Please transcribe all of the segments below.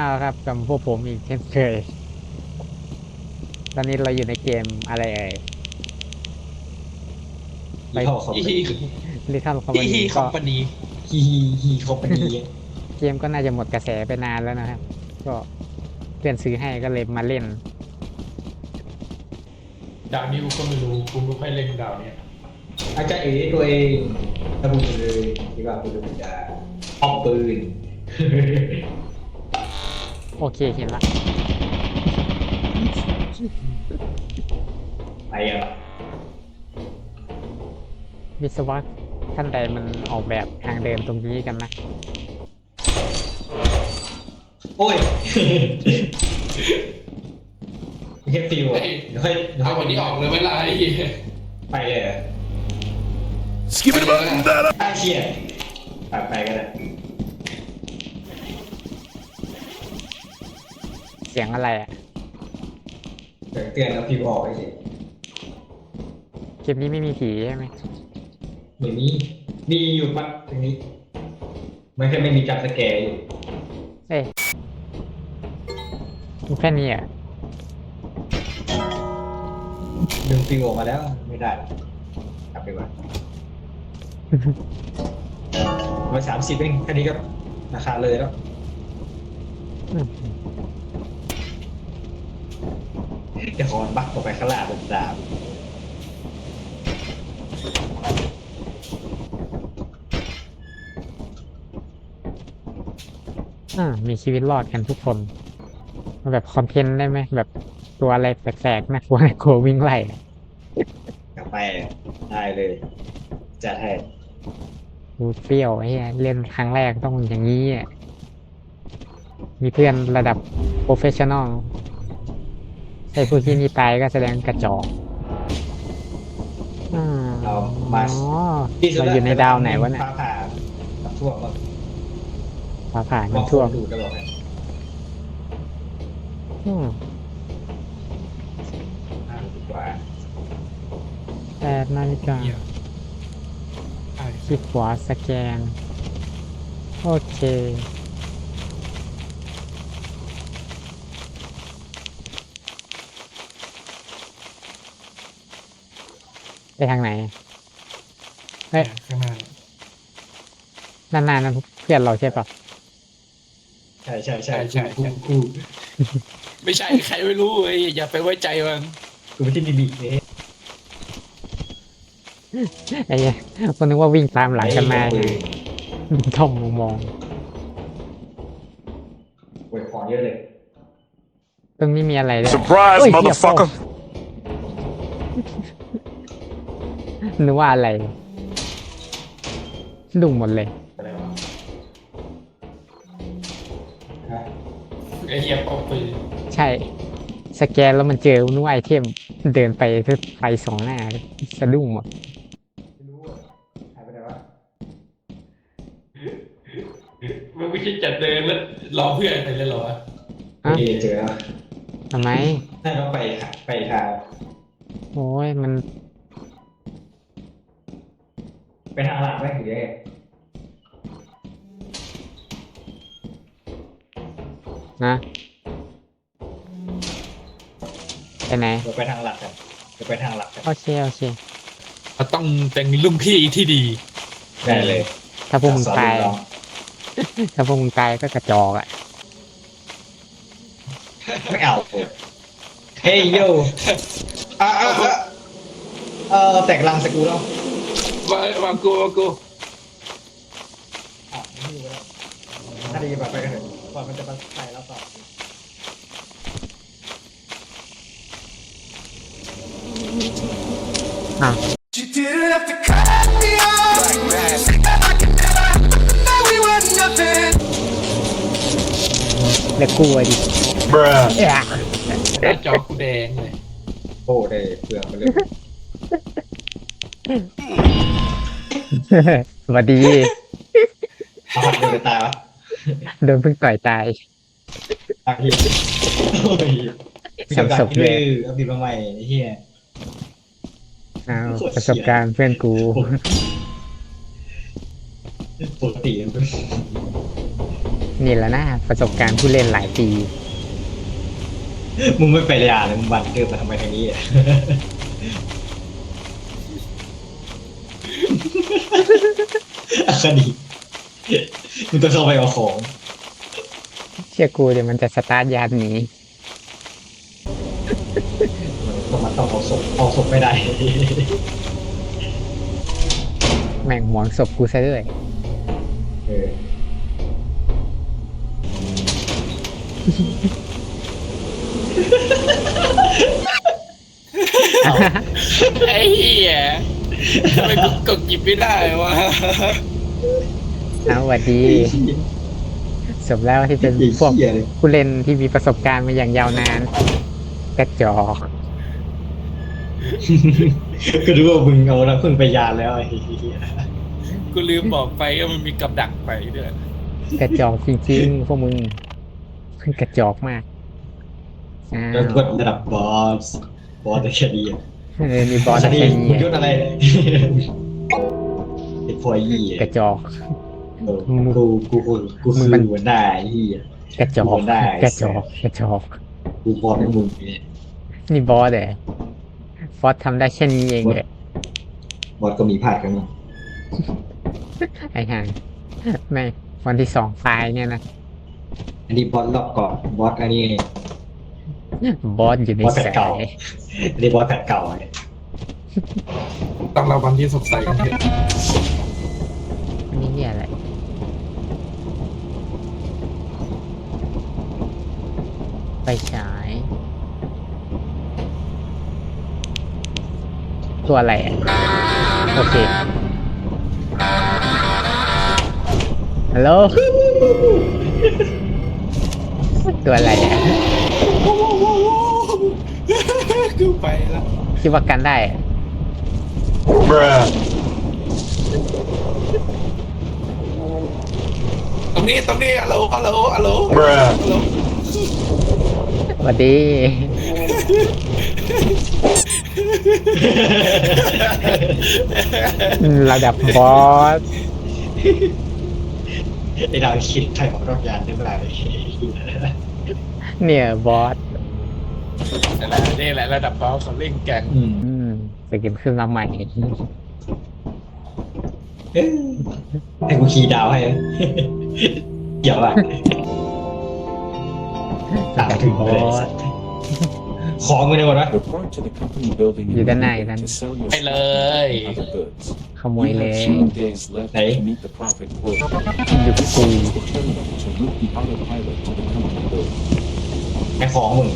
เอาครับกับพวกผมอีกเช่นเคย ตอนนี้เราอยู่ในเกมอะไรเอ่ยไปฮีเข้าคอมอีพานีลิทัลคอมอีพานีคอก็มพานีฮีฮีฮีคอมพานีเกมก็น่าจะหมดกระแสไปนานแล้วนะครับ ก็เพื่อนซื้อให้ก็เลยมาเล่น ดาวนี้กูก็ไม่รู้กูไม่ค่อยเล่นดาวเนี้ยอาจารย์เอ๋ตัวเองระบุเลยที่ว่าคุณจะพกปืน โอเคเห็นละไปอะวิศวะท่านใดมันออกแบบทางเดินตรงนี้กันนะ โอ้ยเฮฟฟิวอะเดี๋ยวค่อยเดี๋ยวค่เอาอยวันนี้ออกเลยไหมล่ะไอ้เหี้ยไปเลยเหรอ Skip it about that อ้าวเชี่ยไปไปก็ได้ เสียงอะไรอะเดี๋ยวเตือนแล้วพิมพ์ออกไปสิเกมนี้ไม่มีผีใช่ไหมเหมือนนี้มีอยู่ปะตรงนี้ มันแค่ไม่มีจับสแกร์อยู่เอ้ยมีแค่นี้อะดึงฟิวออกมาแล้วไม่ได้กลับไปก่อนร้อยสามสิบเองแค่นี้ก็ราคาเลยแล้ว อืมเดี๋ยวขอบักออกไปข้างล่างเป็นดาบอ่ามีชีวิตรอดกันทุกคนมาแบบคอนเทนต์ได้ไหมแบบตัวอะไรแปลกๆนะกลัวกลัววิ่งไล่อะกลับไปได้เลยจัดให้กูเปรี้ยวไอ้เหี้ยเล่นครั้งแรกต้องอย่างนี้อะมีเพื่อนระดับโปรเฟชชั่นอล ใช่ผู้ที่นี่ตายก็แสดงกระจอกอ่าเอามา อ๋อที่สุเราอยู่ในดาวไหนวะเนี่ยฟ้าผ่ากับท่วมมาฟ้าผ่านมองน้ำท่วมดูดแล้วบอกให้อืมอ่าดีกว่าแปดนาฬิกาเหี้ยใช่คลิกขวาสแกน โอเค ไปทางไหน เฮ้ย ข้างหน้านานๆนะเพื่อนเราใช่ปะใช่ใช่ใช่ใช่ใช่กูไม่ใช่ใครไม่รู้เว้ยอย่าไปไว้ใจมันกูไม่ใช่บีบีเอ๊ะไอ้เหี้ยคนนึกว่าวิ่งตามหลังกันมาไอ้ไงท่องมองโวยของเยอะเลยๆตรงนี้มีอะไรด้วย Surprise, เฮ้ยเหี้ย motherfucker! นึกว่าอะไรดุหมดเลยอะไรวะฮะไอ้เหี้ยปอกปืนใช่ สแกนแล้วมันเจอนึกว่าไอเทม เดินไปเพื่อไปสองหน้าสะดุ้งหมดไม่รู้อะหายไปไหนวะมึงไม่ใช่จัดเดินแล้วรอเพื่อนไปเลยเหรอวะฮะเอเจอแล้วทำไมน่าต้องไปค่ะไปทางโอ้ยมัน ไปทางหลักไหมหรือยังไงนะไปไหนเราไปทางหลักกันเราไปทางหลักกันโอเคโอเค เราต้องเป็นรุ่นพี่ที่ดี ได้เลยถ้าพวกมึงสอนตายลูกน้องถ้าพวกมึงตายก็กระจอกอะ ไม่เอาเฮ้ยโยอะอะอะเออแตกลังสกูแล้ว วางวางกูวางกูอะไม่รู้แล้วถ้าดีแบบไปกันเถอะก่อนมันจะมาใส่แล้วต่ออะ You didn't have to cut me off. I could never know we were nothing. เด็กกูอะดิ Bruh. เอ้ยหน้าจอกูแดงเลย โอ้ได้เปลือกมาเลย สวัสดี เอาหัดเดินไปตายวะโดนเพิ่งต่อยตายอะพี่โอ้ยสามศพเลย เอาบิดมาใหม่ไอ้เหี้ย อ้าวประสบการณ์เพื่อนกู ปกติมันนี่แหละนะประสบการณ์ผู้เล่นหลายปี มึงไม่ไปเรียนเลยมึงบันเดินมาทำไมทางนี้อะ คดีมึงต้องเข้าไปเอาของ เชื่อกูเดี๋ยวมันจะสตาร์ทยานหนีมันต้องเอาศพเอาศพไม่ได้ แม่งหวงศพกูซะด้วยเออไอ้เหี้ย ทำไมกูกดหยิบไม่ได้วะเอาหวัดดีสมแล้วที่เป็นพวกไอ้เหี้ยเลยผู้เล่นที่มีประสบการณ์มาอย่างยาวนานกระจอกก็รู้ว่ามึงเอาแล้วเพิ่งไปยานแล้วไอ้เหี้ยกูลืมบอกไปว่ามันมีกับดักไปด้วยกระจอกจริงๆพวกมึงกระจอกมากอ้าแล้ววกดระดับบอสบอสแต่แค่ดีอะ เออมีบอสคอะไรดีอย่างมึงเงี้ยศยอะไรไอ้พวกยี่กระจอกเออกูกูกูกูมึคืงอมันหัวหน้าไอ้เหี้ยกระจอกได้กระจอกกระจอกกูบอสให้มึงเนี่ยนี่บอสเหรอฟอสทำได้แค่นี้เองเหรอบอสก็มีพลาดกันมั้งไอ้ห่างแม่งวันที่สองไฟล์เนี่ยนะ อันนี้บอสรอบก่อนบอสอันนี้ บอสอยู่ในบอสแผ่สานเก่ายอันนี้บอสแผ่นเก่าเนี่ยต้องเราวันที่สดใสกันเถอะนี่เนี่ยอะไรไปฉาย ตัวอะไรอะโอเค ฮัลโหล ตัวอะไรอะ กูไปแล้วคิดว่ากันได้อะตรงนี้ตรงนี้ฮัลโหลฮัลโหลฮัลโหลฮัลโหลสวัสดี ระดับบอสไอ้ดาวคิดใครของรอบยานได้เมื่อไหร่เนี่ยบอส นี่แหละนี่แหละระดับบอสเขาเล่นกันอืมอืมสกินขึ้นมาใหม่เอ้ยให้กูขี่ดาวให้เกี่ยวอะตามถึงเลยไอ้สัตว์ของมันในหมดวะ Report to the company building อยู่ด้านในนั้น to sell your ไปเลย stolen other goods. ขโมย You เล have ย seven days left Hey. to meet the profit quota. อยู่กับกู Use the terminal to route the autopilot to the company building. ไอ้ของมึง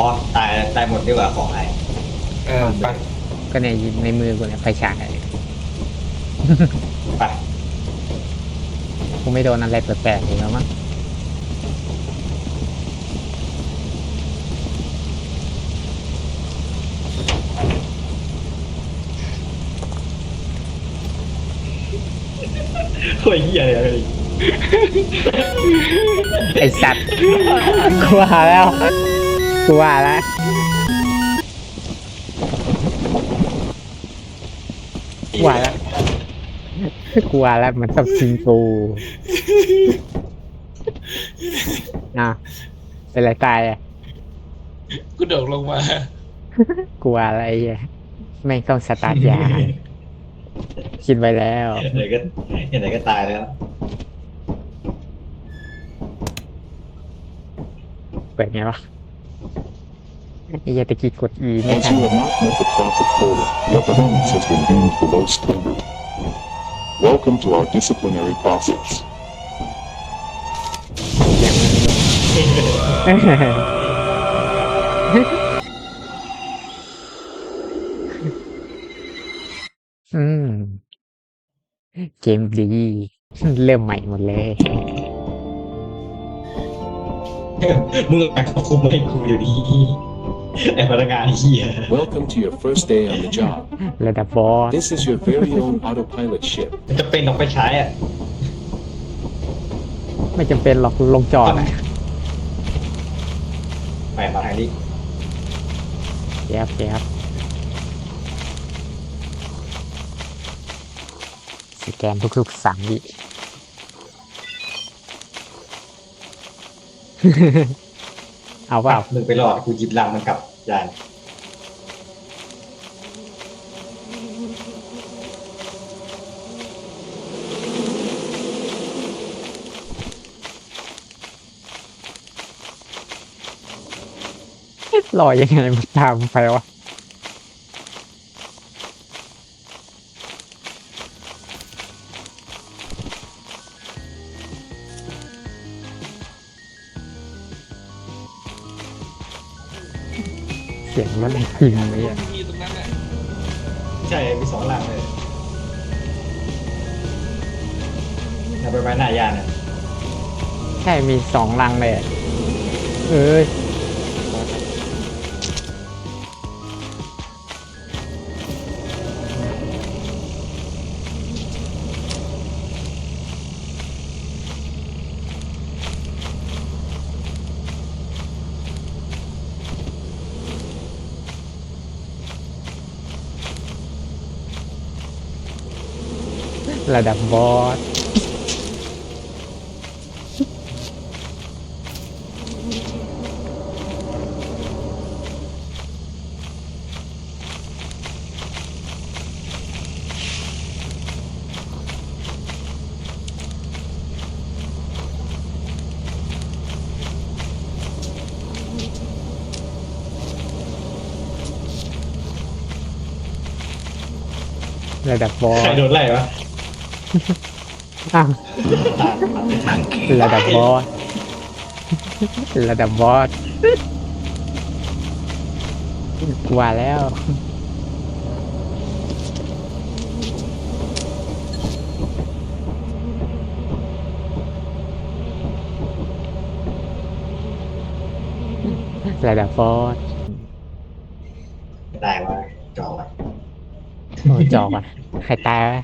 อ๋อตายตายหมดดีกว่าของไอ้เออไปก็ในในมือกูเนี่ยไฟฉายไปกูไม่โดนอะไรแปลกๆอีกแล้วมั้งโคตรเหี้ยเลยไอสัตว์กูว่าแล้ว กูว่าแล้วกูว่าแล้วกูว่าแล้วมันต้องชิงกูอะเป็นไรตายอะกูโดดลงมากลัวอะไรอะไม่ต้องสตาร์ทยานคิดไว้แล้วไหนก็ไหนก็ตายแล้ว เปิดไงวะ ไอ้เหี้ยตะกี้กด E ไม่ As ทัน you have not met the profit quota, your performance has been deemed below standard. Welcome to our disciplinary process. อืมเกมดี เริ่มใหม่หมดเลย มึงแอบคุมให้กูอยู่ดี ไอ้พนักงานเหี้ย Welcome to your first day on the job. ระดับบอส This is your very own autopilot ship. มันจะเป็นออกไปใช้อะไม่จำเป็นหรอกลงจอดอะไปมาทางนี้แยบแยบสแกนทุกๆสามวิ เอาเปล่ามึงไปรอดกูหยิบลังมันกลับยานรอยังไงมันตามไปวะ เสียงมันพิมพ์ไอ้เหี้ยที่ตรงนั้นแหละใช่มีสองลังเลยเอาไปไว้หน้ายานะใช่มีสองลังเลยอะเอ้ย ระดับบอสระดับบอใครโดนไล่วะ อ้าวระดับบอสระดับบอสกว่าแล้วระดับบอสไม่ได้วะจอวะโอ้จอกอะใครตายวะ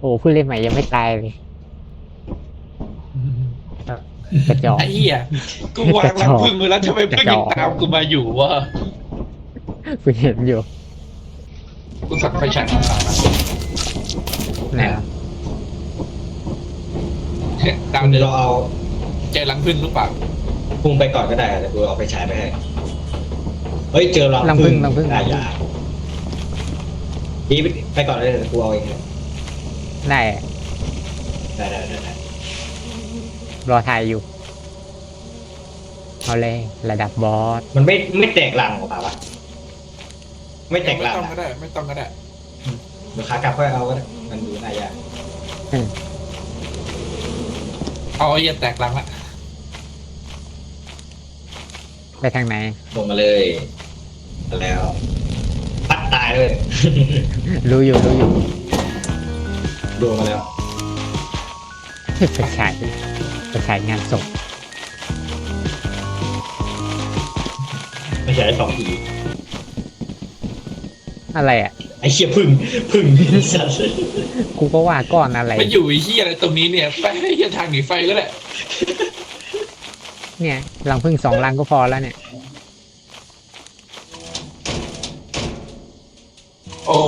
โอ้ผู้เล่นใหม่ยังไม่ตายเลยกระจอก ไอ้เหี้ยกูวางรังพึ่งไว้แล้วทำไมพึ่งยังตามกูมาอยู่วะกูเห็นอยู่กูสักไฟฉายมาสามไหนวะดาวเดินเราเอาเจอรังพึ่งหรือเปล่าพุ่งไปก่อนก็ได้แต่กูเอาไปฉายไปให้เฮ้ยเจอรังรังพึ่งรังพึ่งได้ยาพี่ไปก่อนเลยเดี๋ยวกูเอาเองเลย ได้อะได้ได้ได้ได้รอถ่ายอยู่ เอาเลย ระดับบอส มันไม่ไม่แตกลังออกมาวะไม่แตกไม่ลังต้องอะก็ได้ ไม่ต้องก็ได้ เดี๋ยวขากลับค่อยเอาก็ได้มันดูน่ายากเอาไอ้เหี้ยแตกรังละไปทางไหน ลงมาเลยมาแล้วปัดตายเลย รู้อยู่รู้อยู่ ลงมาแล้วไปฉายไปฉายงานศพไม่ใช่สองทีอะไรอะ ไอ้เชี่ยพึ่งพึ่งสัตว์กูก็ว่าก้อนอะไรมาอยู่ไอ้เหี้ยอะไรตรงนี้เนี่ย ไปให้เหี้ยทางหนีไฟก็ได้เนี่ยรังพึ่งสองรังก็พอแล้วเนี่ย โอ้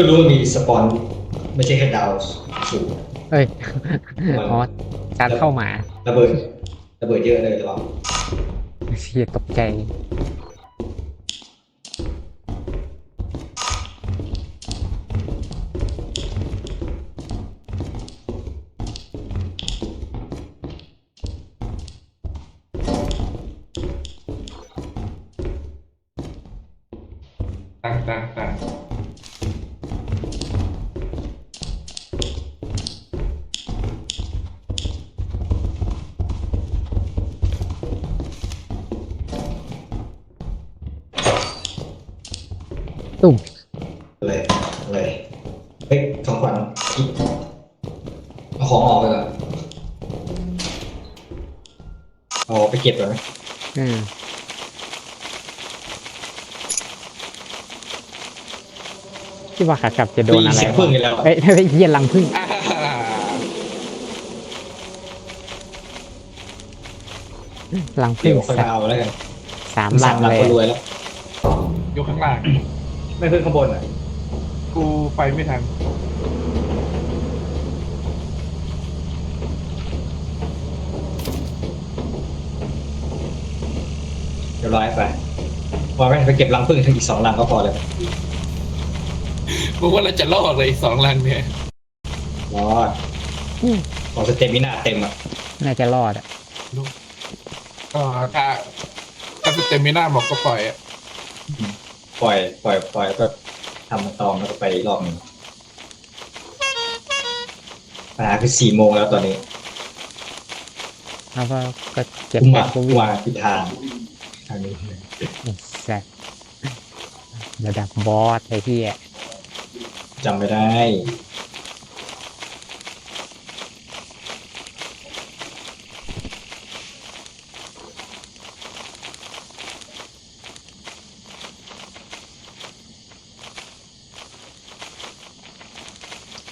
ก็รู้ว่ามีสปอนไม่ใช่แค่ดาวสูงเอ้ยอ๋อจานเข้าหมาระเบิดระเบิดเยอะเลยระวังเชียตกใจ เอาไปเก็บก่อนไหมอืมที่ว่าขากลับจะโดนอะไรเสียงพึ่งอีกแล้วเอ้ยเฮ้ยเฮียรังพึ่งอ่ารังเดี๋พึ่ยงวค่อยสัมากเอาแล้วกันสามสารัมงหลังเลยคนรวยแล้วอยู่ข้างล่าง ไม่ขึ้นข้างบนอะ กูไปไม่ทัน ยบร้อยไปพอไปไปเก็บรังผึ้งทั้งอีกสองรังก็พอเลยมึงว่าเราจะรอดเลยอีกสองลังเนี่ย รอดพอสเตมินาเต็มอะน่าจะรอดอะก็ถ้าถ้าสเตมิน่าบอกก็ปล่อยอะปล่อย ปล่อย ปล่อยก็ทำมันตองแล้วก็ไปอีกรอบหนึ่งปัญหาคือสี่โมงแล้วตอนนี้ แล้วก็ก็เก็บกูแบมาบก็กูวิ่งมาผิดทาง ทางนี้ไอ้สัสระดับบอสไอ้ที่จำไม่ได้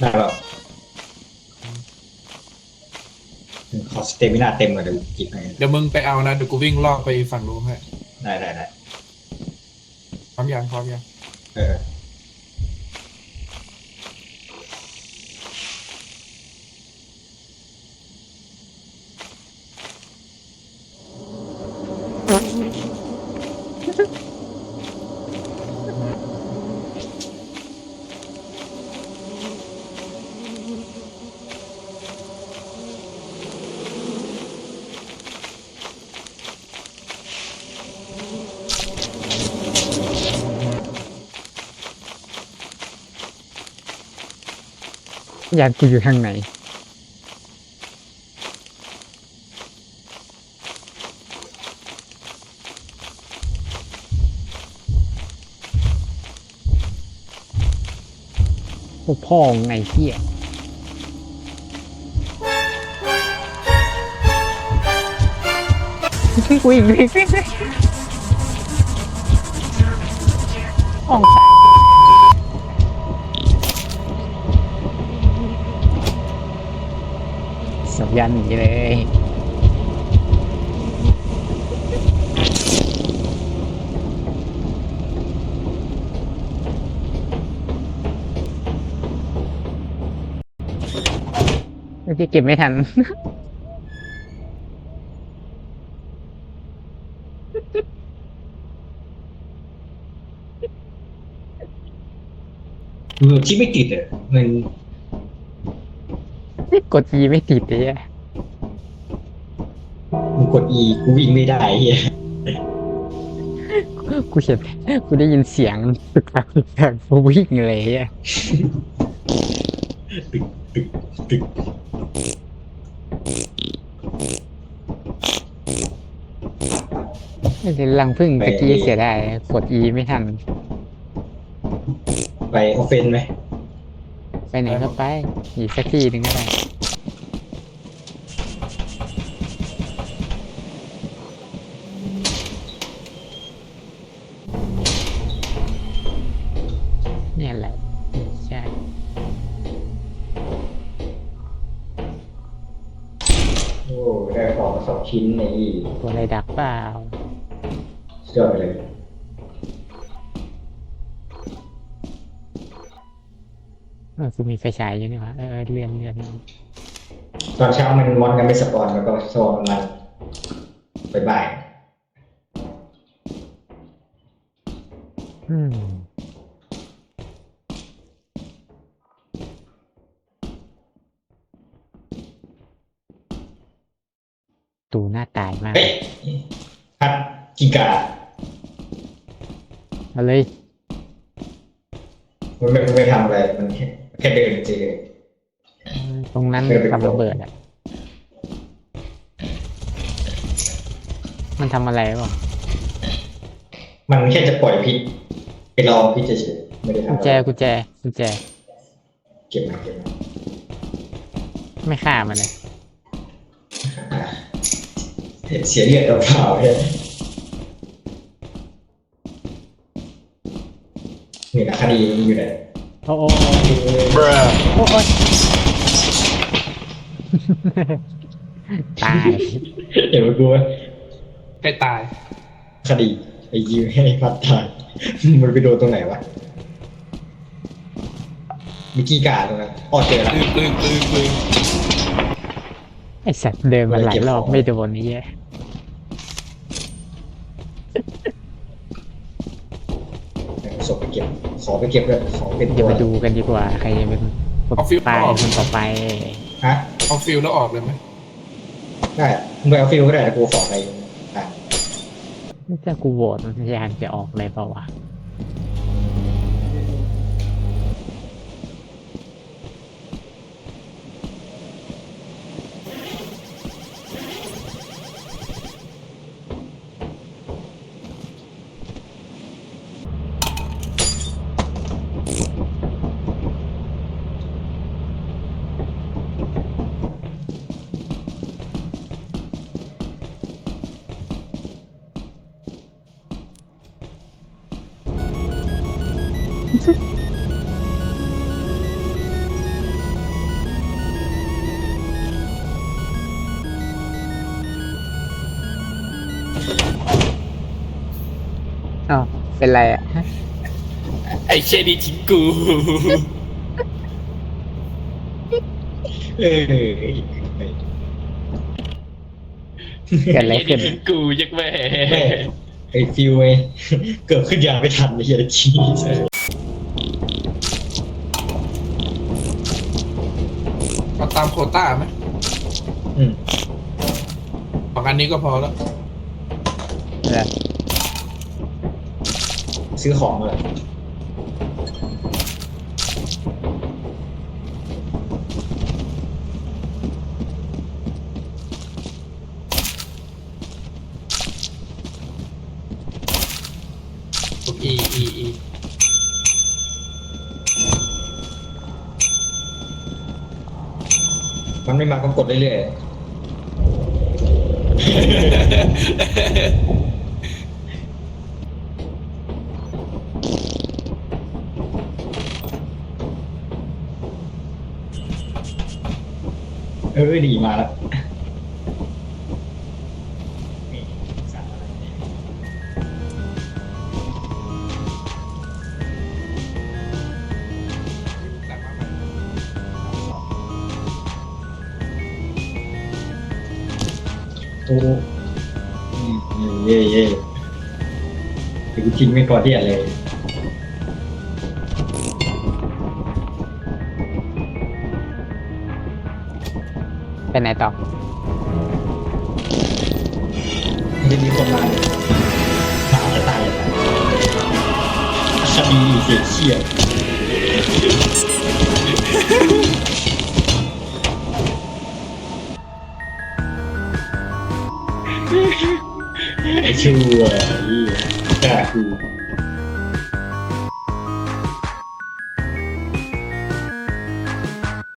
ได้แบบขอ สเตมินาเต็มก่อนเดี๋ยวกินไปเดี๋ยวมึงไปเอานะเดี๋ยวกูวิ่งลอกไปฝั่งนู้นให้ได้ได้ได้พร้อมยังพร้อมยังเออ ยานกูอยู่ทางไหนโอ้พ่องไอ้เหี้ยวิ่งวิ่งวิ่งวิ่งห้อง สับยันหนีเลยเมื่อกี้เก็บไม่ทัน เออที่ไม่ติดอะมัน กด E ไม่ติดเลยอะมึง กด E กูวิ่งไม่ได้เฮียกูเห็นกูได้ยินเสียงตึกตักตึกตักกูวิ่งเลยอะตึกตึกตึกไม่ได้ลังพึ่งตะกี้เสียได้กด E ไม่ทัน ไปออฟเฟนไหมไปไหนก็ไปอีกสักที่หนึ่งก็ได้ ตัวอะไรดักเปล่าเชื่อไปเลยเออกูมีไฟฉายอยู่นี่หวะเออเลื่อนเลื่อนตอนเช้ามันมอนกันไม่สปอนแล้วก็สปอนมันไปบ่ายอืม ตูหน้าตายมากเฮ้ยพัดกิกาเอาเลยมันไม่มันไม่ทำอะไรมันแค่แค่เดินเฉย ตรงนั้นเดินไป ทำระเบิดอะ มันทำอะไรวะมันแค่จะปล่อยพิษไปลองพิษเฉยๆไม่ได้กุทำญอะไรแจกุญแจกุญแจ เก็บมาเก็บมาไม่ฆ่ามันเลยอะ เสียเลือดเปล่าๆเนี่ยนี่นะคดีมันอยู่ไหนโอ้โอ้โอ้โอ้โอ้ตายเห็นไหมกูว่าใกล้ตาย คดีไอ้ยิวให้พัดตายมันไปโดนตรงไหนวะมีกี้การ์ดตรงนั้นออเจอแล้ว ปืนปืนปืนปืน ไอสัตว์เดินมาหลายรอบไม่โดนนี่แยศพไปเก็บ ขอไปเก็บเลยขอเป็นเดี๋ยวมาดูกันดีกว่า ใครจะเป็นคนตายคนต่อไปฮะเอาฟิลแล้วออกเลยไหมได้มึงเอาฟิลก็ได้แต่กูขออะไรอยู่ะไม่ใช่กูโหวตพยายามจะออกเลยเปล่าวะ อ้าวเป็นไรอะ ไอ้เชดีทิ้งกู เออเกิดอะไรขึ้น ทิ้งกูยักแม่แม่ไอ้ฟิลไอ้เกือบขึ้นยานไม่ทันเลยเฮียขี้เอาตามโควต้าไหมอืมของอันนี้ก็พอแล้ว เออซื้อของเลยอีอีอีมันไม่มาก็กดเรื่อยๆ เออดีมาแล้วนี่สั่งอะไรเยโอ้เย่เย่เดี๋ยวกูทิ้งไปก่อนที่อะไร เป็นไหนต่อมันจะมีคนมาหาจะตายคดีเสียเชี่ยไอ้ชั่วไอ้กล้ากู